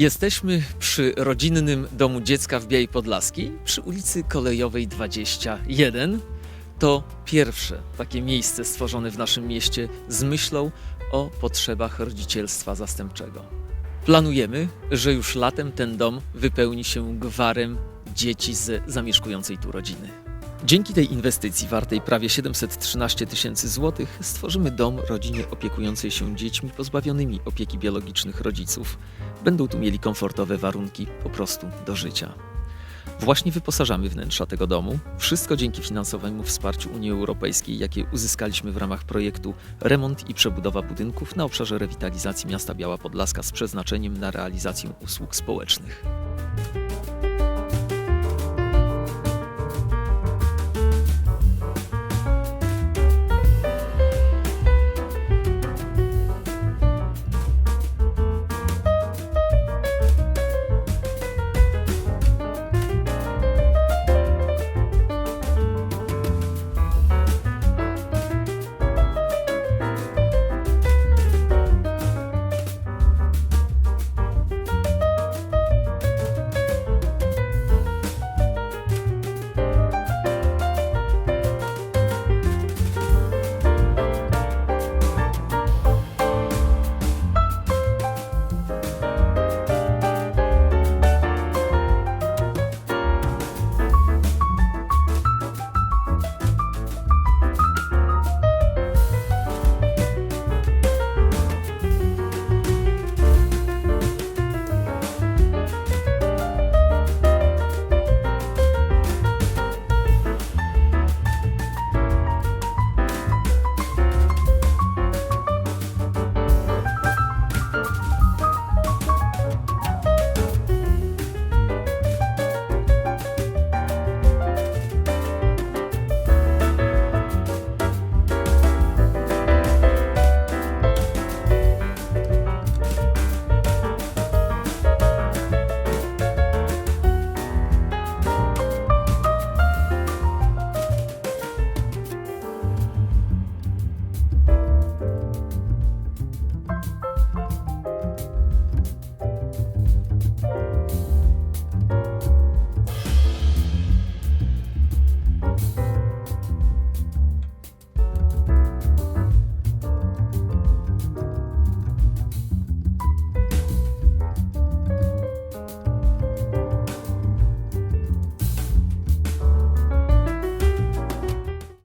Jesteśmy przy rodzinnym domu dziecka w Białej Podlaskiej, przy ulicy Kolejowej 21. To pierwsze takie miejsce stworzone w naszym mieście z myślą o potrzebach rodzicielstwa zastępczego. Planujemy, że już latem ten dom wypełni się gwarem dzieci z zamieszkującej tu rodziny. Dzięki tej inwestycji wartej prawie 713 tysięcy złotych stworzymy dom rodzinie opiekującej się dziećmi pozbawionymi opieki biologicznych rodziców. Będą tu mieli komfortowe warunki po prostu do życia. Właśnie wyposażamy wnętrza tego domu. Wszystko dzięki finansowemu wsparciu Unii Europejskiej, jakie uzyskaliśmy w ramach projektu Remont i przebudowa budynków na obszarze rewitalizacji miasta Biała Podlaska z przeznaczeniem na realizację usług społecznych.